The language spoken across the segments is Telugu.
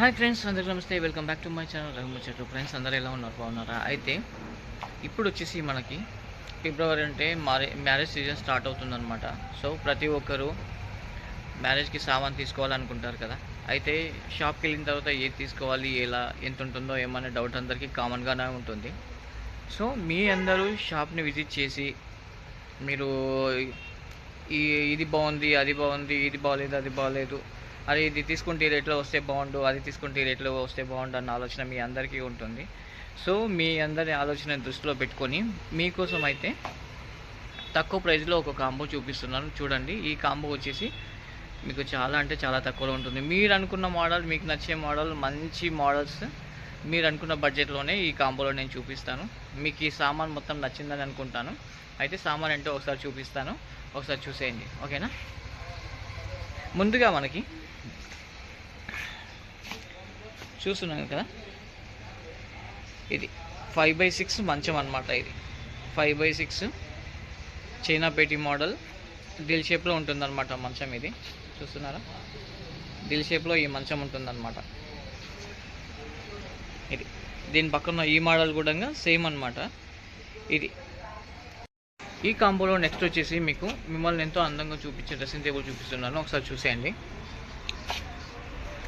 హాయ్ ఫ్రెండ్స్ అందరికీ నమస్తే. Welcome back to my channel రఘుముచ్చట్లు friends అందరూ ఎలా ఉన్నారు? బాగున్నారా? అయితే ఇప్పుడు వచ్చేసి మనకి ఫిబ్రవరి అంటే మ్యారే మ్యారేజ్ సీజన్ స్టార్ట్ అవుతుందన్నమాట. సో ప్రతి ఒక్కరూ మ్యారేజ్కి సామాన్ తీసుకోవాలనుకుంటారు కదా. అయితే షాప్కి వెళ్ళిన తర్వాత ఏది తీసుకోవాలి ఎలా ఎంత ఉంటుందో ఏమనే డౌట్ అందరికీ కామన్గానే ఉంటుంది. సో మీ అందరూ షాప్ని విజిట్ చేసి మీరు ఈ ఇది బాగుంది అది బాగుంది ఇది బాగలేదు అది బాగలేదు అది ఇది తీసుకుంటే ఈ రేట్లో వస్తే బాగుండు అది తీసుకుంటే ఈ రేట్లో వస్తే బాగుండు అన్న ఆలోచన మీ అందరికీ ఉంటుంది. సో మీ అందరి ఆలోచన దృష్టిలో పెట్టుకొని మీకోసం అయితే తక్కువ ప్రైస్లో ఒక కాంబో చూపిస్తున్నాను. చూడండి ఈ కాంబో వచ్చేసి మీకు చాలా అంటే చాలా తక్కువలో ఉంటుంది. మీరు అనుకున్న మోడల్ మీకు నచ్చే మోడల్ మంచి మోడల్స్ మీరు అనుకున్న బడ్జెట్లోనే ఈ కాంబోలో నేను చూపిస్తాను. మీకు ఈ సామాన్ మొత్తం నచ్చిందని అనుకుంటాను. అయితే సామాన్ అంటే ఒకసారి చూపిస్తాను. ఒకసారి చూసేయండి. ఓకేనా? ముందుగా మనకి చూస్తున్నాం కదా. ఇది ఫైవ్ బై సిక్స్ మంచం అనమాట ఇది. ఫైవ్ బై సిక్స్ చైనా పేటీ మోడల్. దిల్ షేప్లో ఉంటుందన్నమాట మంచం ఇది. చూస్తున్నారా? దిల్ షేప్లో ఈ మంచం ఉంటుందన్నమాట. ఇది. దీని పక్కన ఈ మోడల్ కూడా సేమ్ అనమాట ఇది ఈ కాంబోలో నెక్స్ట్ వచ్చేసి మీకు మిమ్మల్ని ఎంతో అందంగా చూపించే డ్రెస్సింగ్ టేబుల్ చూపిస్తున్నాను. ఒకసారి చూసేయండి.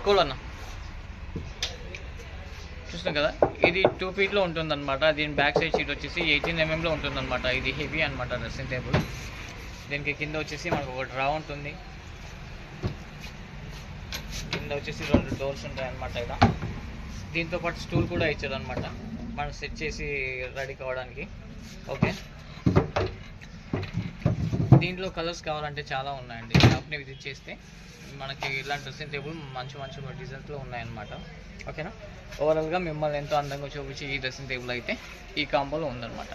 కోలన్న చూస్తాం కదా? ఇది టూ ఫీట్లో ఉంటుందన్నమాట. దీని బ్యాక్ సైడ్ షీట్ వచ్చేసి ఎయిటీన్ ఎంఎంలో mm ఉంటుందన్నమాట. ఇది హెవీ అనమాట డ్రెస్సింగ్ టేబుల్ దీనికి కింద వచ్చేసి మనకు ఒక డ్రా ఉంటుంది. కింద వచ్చేసి రెండు డోర్స్ ఉంటాయన్నమాట ఇలా దీంతో పాటు స్టూల్ కూడా ఇచ్చారనమాట మనం సెట్ చేసి రెడీ కావడానికి. ఓకే దీంట్లో కలర్స్ కావాలంటే చాలా ఉన్నాయండి. షాప్ని విజిట్ చేస్తే మనకి ఇలాంటి డ్రెస్సింగ్ టేబుల్ మంచి మంచి డిజైన్స్లో ఉన్నాయన్నమాట. ఓకేనా? ఓవరాల్గా మిమ్మల్ని ఎంతో అందంగా చూపించి ఈ డ్రెస్సింగ్ టేబుల్ అయితే ఈ కాంబోలో ఉందన్నమాట.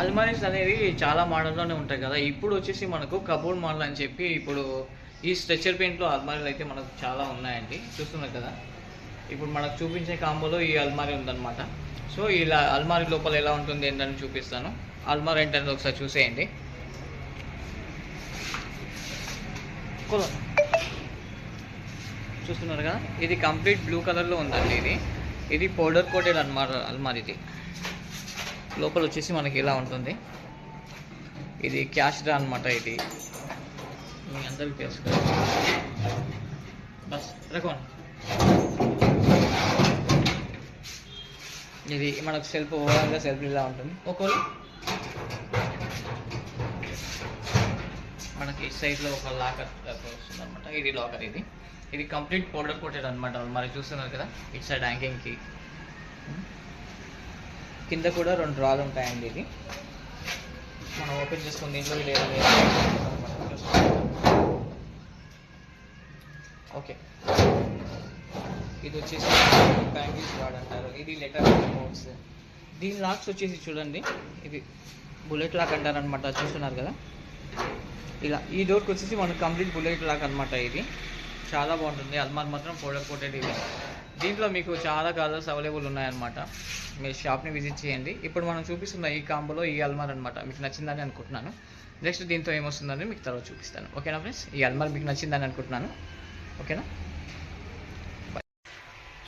అల్మారీస్ అనేవి చాలా మోడల్లోనే ఉంటాయి కదా. ఇప్పుడు వచ్చేసి మనకు కబోర్డ్ మోడల్ అని చెప్పి ఇప్పుడు ఈ స్ట్రెచర్ పెయింట్లో అల్మారీలు అయితే మనకు చాలా ఉన్నాయండి. చూస్తున్నారు కదా? ఇప్పుడు మనకు చూపించే కాంబోలో ఈ అల్మారీ ఉందన్నమాట. సో ఇలా అల్మారీ లోపల ఎలా ఉంటుంది ఏంటని చూపిస్తాను. అల్మారీ ఏంటనేది ఒకసారి చూసేయండి. చూస్తున్నారు కదా? ఇది కంప్లీట్ బ్లూ కలర్లో ఉందండి ఇది. ఇది పౌడర్ కోటెడ్ అల్మార్ అల్మార్ ఇది లోపల వచ్చేసి మనకి ఇలా ఉంటుంది. ఇది క్యాష్ డ్రా అనమాట ఇది. మీ అందరికి తెలుసు కదా బస్ రకం ఇది మనకు సెల్ఫ్ ఓవరాల్గా సెల్ఫ్ ఇలా ఉంటుంది. ఒక్కోళ్ళు మనకి సైడ్లో ఒక లాకర్ వస్తుంది అనమాట ఇది లాకర్ ఇది. ఇది కంప్లీట్ పౌడర్ కోటెడ్ అనమాట మరి చూస్తున్నారు కదా ఇట్ సైడ్ హ్యాంగింగ్కి కింద కూడా రెండు రాళ్ళు ఉంటాయండి ఇది. మనం ఓపెన్ చేసుకుని దీంట్లో లేదు ఓకే. ఇది వచ్చేసి బ్యాంగిల్స్ రాడ్ అంటారు ఇది లెటర్ బోర్డ్స్ దీని లాక్స్ వచ్చేసి చూడండి. ఇది బుల్లెట్ లాక్ అంటారు అనమాట చూస్తున్నారు కదా? ఇలా ఈ డోర్కి వచ్చేసి మనకు కంప్లీట్ బుల్లెట్ లాక్ అనమాట ఇది. చాలా బాగుంటుంది. అల్మార్ మాత్రం పౌడర్ కోటెడ్ ఇది. దీంట్లో మీకు చాలా కలర్స్ అవైలబుల్ ఉన్నాయన్నమాట. మీరు షాప్ని విజిట్ చేయండి. ఇప్పుడు మనం చూపిస్తున్న ఈ కాంబోలో ఈ అల్మార్ అనమాట మీకు నచ్చిందని అనుకుంటున్నాను. నెక్స్ట్ దీంతో ఏమొస్తుందని మీకు తర్వాత చూపిస్తాను. ఓకేనా ఫ్రెండ్స్? ఈ అల్మార్ మీకు నచ్చిందని అనుకుంటున్నాను. ఓకేనా?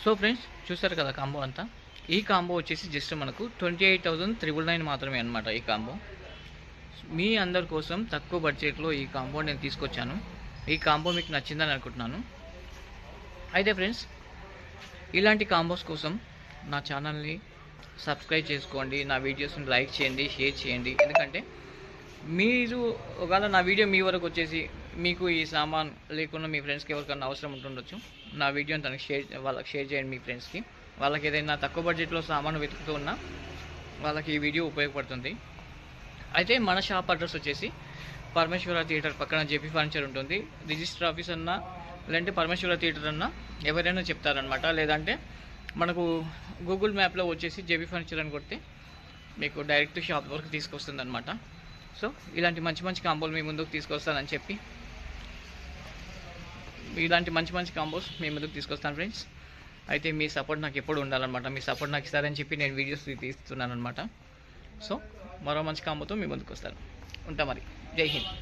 సో ఫ్రెండ్స్ చూసారు కదా కాంబో అంతా? ఈ కాంబో వచ్చేసి జస్ట్ మనకు twenty eight thousand triple nine మాత్రమే అనమాట ఈ కాంబో. మీ అందరి కోసం తక్కువ బడ్జెట్లో ఈ కాంబో నేను తీసుకొచ్చాను. ఈ కాంబో మీకు నచ్చిందని అనుకుంటున్నాను. అయితే ఫ్రెండ్స్ ఇలాంటి కాంబోస్ కోసం నా ఛానల్ని సబ్స్క్రైబ్ చేసుకోండి. నా వీడియోస్ని లైక్ చేయండి షేర్ చేయండి. ఎందుకంటే మీరు ఒకవేళ నా వీడియో మీ వరకు వచ్చేసి మీకు ఈ సామాన్ లేకుండా మీ ఫ్రెండ్స్కి ఎవరికైనా అవసరం ఉంటుండొచ్చు. నా వీడియోని తనకి షేర్ వాళ్ళకి షేర్ చేయండి మీ ఫ్రెండ్స్కి. వాళ్ళకి ఏదైనా తక్కువ బడ్జెట్లో సామాను వెతుకుతూ ఉన్నా వాళ్ళకి ఈ వీడియో ఉపయోగపడుతుంది. అయితే మన షాప్ అడ్రస్ వచ్చేసి పరమేశ్వర థియేటర్ పక్కన జేపీ ఫర్నిచర్ ఉంటుంది. రిజిస్టర్ ఆఫీస్ అన్నా లేదంటే పరమేశ్వర థియేటర్ అన్నా ఎవరైనా చెప్తారనమాట లేదంటే మనకు గూగుల్ మ్యాప్లో వచ్చేసి జేపీ ఫర్నిచర్ అని కొడితే మీకు డైరెక్ట్ షాప్ వరకు తీసుకొస్తుంది అనమాట సో ఇలాంటి మంచి మంచి కాంబోలు మీ ముందుకు తీసుకొస్తానని చెప్పి. ఇలాంటి మంచి మంచి కాంబోస్ మీ ముందుకు తీసుకొస్తాను ఫ్రెండ్స్. అయితే మీ సపోర్ట్ నాకు ఎప్పుడు ఉండాలన్నమాట. మీ సపోర్ట్ నాకు ఇస్తారని చెప్పి నేను వీడియోస్ తీస్తున్నాను అనమాట సో మరో మంచి కాంబోతో మీ ముందుకు వస్తాను ఉంటా మరి. జై హింద్.